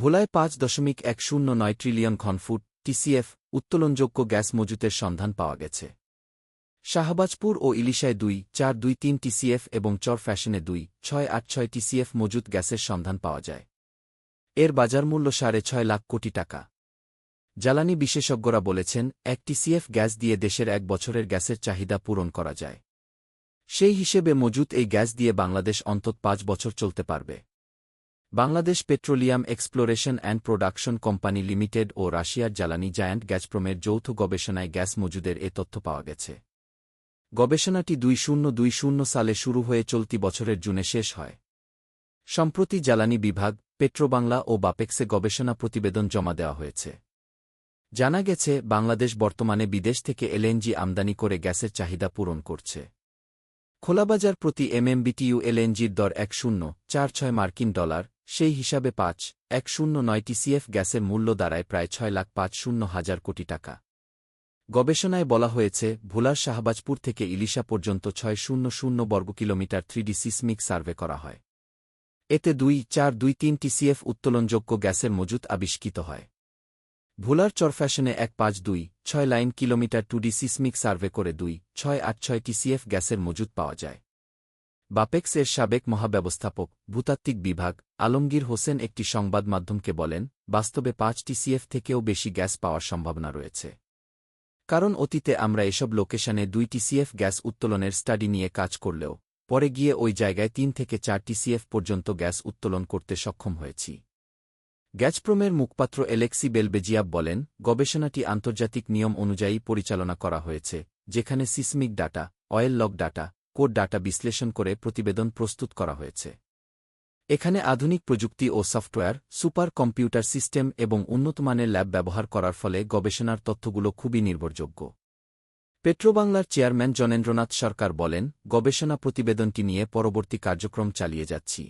ভোলায় পাঁচ দশমিক এক শূন্য নয় ট্রিলিয়ন ঘনফুট টিসিএফ উত্তোলনযোগ্য গ্যাস মজুতের সন্ধান পাওয়া গেছে। শাহবাজপুর ও ইলিশায় দুই, চার দুই তিন টিসিএফ এবং চর ফ্যাশনে দুই, ছয় আট ছয় টিসিএফ মজুত গ্যাসের সন্ধান পাওয়া যায়। এর বাজার মূল্য সাড়ে ছয় লাখ কোটি টাকা। জ্বালানি বিশেষজ্ঞরা বলেছেন, এক টিসিএফ গ্যাস দিয়ে দেশের এক বছরের গ্যাসের চাহিদা পূরণ করা যায়। সেই হিসেবে মজুত এই গ্যাস দিয়ে বাংলাদেশ অন্তত পাঁচ বছর চলতে পারবে। Bangladesh petroleum exploration and production company limited ও রাশিয়ার জ্বালানি জায়ান্ট গ্যাসপ্রোমের যৌথ গবেষণায় গ্যাস মজুদের এ তথ্য পাওয়া গেছে। গবেষণাটি দুই শূন্য দুই শূন্য সালে শুরু হয়ে চলতি বছরের জুনে শেষ হয়। সম্প্রতি জ্বালানি বিভাগ, পেট্রোবাংলা ও বাপেক্সে গবেষণা প্রতিবেদন জমা দেওয়া হয়েছে। জানা গেছে, বাংলাদেশ বর্তমানে বিদেশ থেকে এলএনজি আমদানি করে গ্যাসের চাহিদা পূরণ করছে। খোলাবাজার প্রতি এমএমবিটিইউ এলএনজির দর এক শূন্য, চার ছয় মার্কিন ডলার সেই হিসাবে পাঁচ, এক শূন্য নয় টিসিএফ গ্যাসের মূল্য দাঁড়ায় প্রায় ছয় লাখ পাঁচ শূন্য হাজার কোটি টাকা। গবেষণায় বলা হয়েছে, ভোলার শাহবাজপুর থেকে ইলিশা পর্যন্ত ছয় শূন্য শূন্য বর্গ কিলোমিটার থ্রিডি সিসমিক সার্ভে করা হয়। এতে দুই, চার, দুই তিন টিসিএফ উত্তোলনযোগ্য গ্যাসের মজুত আবিষ্কৃত হয়। ভোলার চরফ্যাশনে এক পাঁচ দুই, ছয় line kilometre two D seismic survey করে দুই, ছয় আট ছয় টিসিএফ গ্যাসের মজুত পাওয়া যায়। বাপেক্স এর সাবেক মহাব্যবস্থাপক, ভূতাত্ত্বিক বিভাগ, আলমগীর হোসেন একটি সংবাদ মাধ্যমকে বলেন, বাস্তবে পাঁচ টিসিএফ থেকেও বেশি গ্যাস পাওয়ার সম্ভাবনা রয়েছে। কারণ অতীতে আমরা এসব লোকেশনে দুই টিসিএফ গ্যাস উত্তোলনের স্টাডি নিয়ে কাজ করলেও, পরে গিয়ে ওই জায়গায় তিন থেকে চার টিসিএফ পর্যন্ত গ্যাস উত্তোলন করতে সক্ষম হয়েছি। গ্যাজপ্রোমের মুখপাত্র এলেক্সি বেলবেজিয়াব বলেন, গবেষণাটি আন্তর্জাতিক নিয়ম অনুযায়ী পরিচালনা করা হয়েছে, যেখানে seismic data, oil log data code data বিশ্লেষণ করে প্রতিবেদন প্রস্তুত করা হয়েছে। এখানে আধুনিক প্রযুক্তি ও সফটওয়্যার, সুপার কম্পিউটার সিস্টেম এবং উন্নতমানের ল্যাব ব্যবহার করার ফলে গবেষণার তথ্যগুলো খুবই নির্ভরযোগ্য। পেট্রোবাংলার চেয়ারম্যান জনেন্দ্রনাথ সরকার বলেন, গবেষণা প্রতিবেদনটি নিয়ে পরবর্তী কার্যক্রম চালিয়ে যাচ্ছি।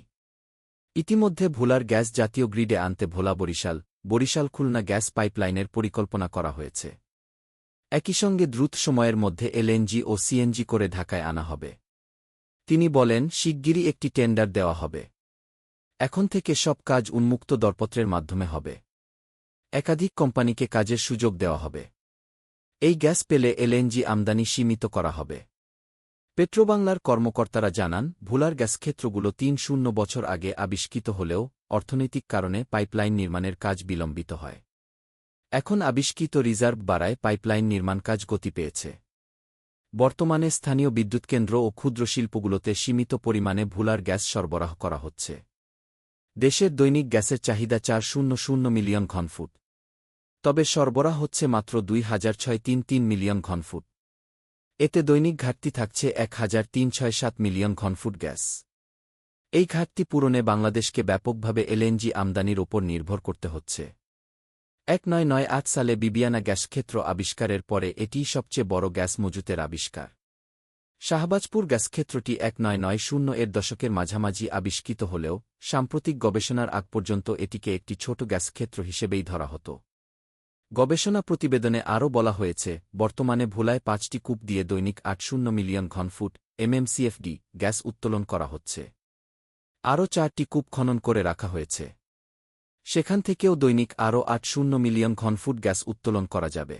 ইতিমধ্যে ভোলার গ্যাস জাতীয় গ্রিডে আনতে ভোলা বরিশাল বরিশাল খুলনা গ্যাস পাইপলাইনের পরিকল্পনা করা হয়েছে। একই সঙ্গে দ্রুত সময়ের মধ্যে এলএনজি ও সিএনজি করে ঢাকায় আনা হবে। তিনি বলেন, শিগগিরই একটি টেন্ডার দেওয়া হবে। এখন থেকে সব কাজ উন্মুক্ত দরপত্রের মাধ্যমে হবে। একাধিক কোম্পানিকে কাজের সুযোগ দেওয়া হবে। এই গ্যাস পেলে এলএনজি আমদানি সীমিত করা হবে। পেট্রোবাংলার কর্মকর্তারা জানান, ভোলার গ্যাসক্ষেত্রগুলো তিন শূন্য বছর আগে আবিষ্কৃত হলেও অর্থনৈতিক কারণে পাইপলাইন নির্মাণের কাজ বিলম্বিত হয়। এখন আবিষ্কৃত রিজার্ভ বাড়ায় পাইপলাইন নির্মাণ কাজ গতি পেয়েছে। বর্তমানে স্থানীয় বিদ্যুৎকেন্দ্র ও ক্ষুদ্র শিল্পগুলোতে সীমিত পরিমাণে ভুলার গ্যাস সরবরাহ করা হচ্ছে। দেশের দৈনিক গ্যাসের চাহিদা চার শূন্য শূন্য মিলিয়ন ঘনফুট। তবে সরবরাহ হচ্ছে মাত্র দুই হাজার ছয় তিন তিন মিলিয়ন ঘনফুট। এতে দৈনিক ঘাটতি থাকছে এক হাজার তিন ছয় সাত মিলিয়ন ঘনফুট গ্যাস। এই ঘাটতি পূরণে বাংলাদেশকে ব্যাপকভাবে এলএনজি আমদানির ওপর নির্ভর করতে হচ্ছে। এক নয় নয় আট সালে বিবিয়ানা গ্যাসক্ষেত্র আবিষ্কারের পরে এটিই সবচেয়ে বড় গ্যাস মজুতের আবিষ্কার। শাহবাজপুর গ্যাসক্ষেত্রটি এক নয় নয় শূন্য এর দশকের মাঝামাঝি আবিষ্কৃত হলেও, সাম্প্রতিক গবেষণার আগ পর্যন্ত এটিকে একটি ছোট গ্যাসক্ষেত্র হিসেবেই ধরা হতো। গবেষণা প্রতিবেদনে আরও বলা হয়েছে, বর্তমানে ভোলায় পাঁচটি কূপ দিয়ে দৈনিক আট শূন্য মিলিয়ন ঘনফুট এমএমসিএফডি গ্যাস উত্তোলন করা হচ্ছে। আরও চারটি কূপ খনন করে রাখা হয়েছে। সেখান থেকেও দৈনিক আরও আট শূন্য মিলিয়ন ঘনফুট গ্যাস উত্তোলন করা যাবে।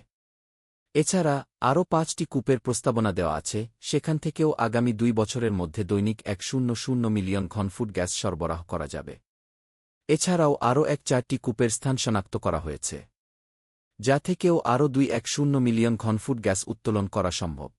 এছাড়া, আরও পাঁচটি কূপের প্রস্তাবনা দেওয়া আছে, সেখান থেকেও আগামী দুই বছরের মধ্যে দৈনিক এক শূন্য শূন্য মিলিয়ন ঘনফুট গ্যাস সরবরাহ করা যাবে। এছাড়াও আরও এক চারটি কূপের স্থান শনাক্ত করা হয়েছে, যা থেকেও আরও দুই এক শূন্য মিলিয়ন ঘনফুট গ্যাস উত্তোলন করা সম্ভব।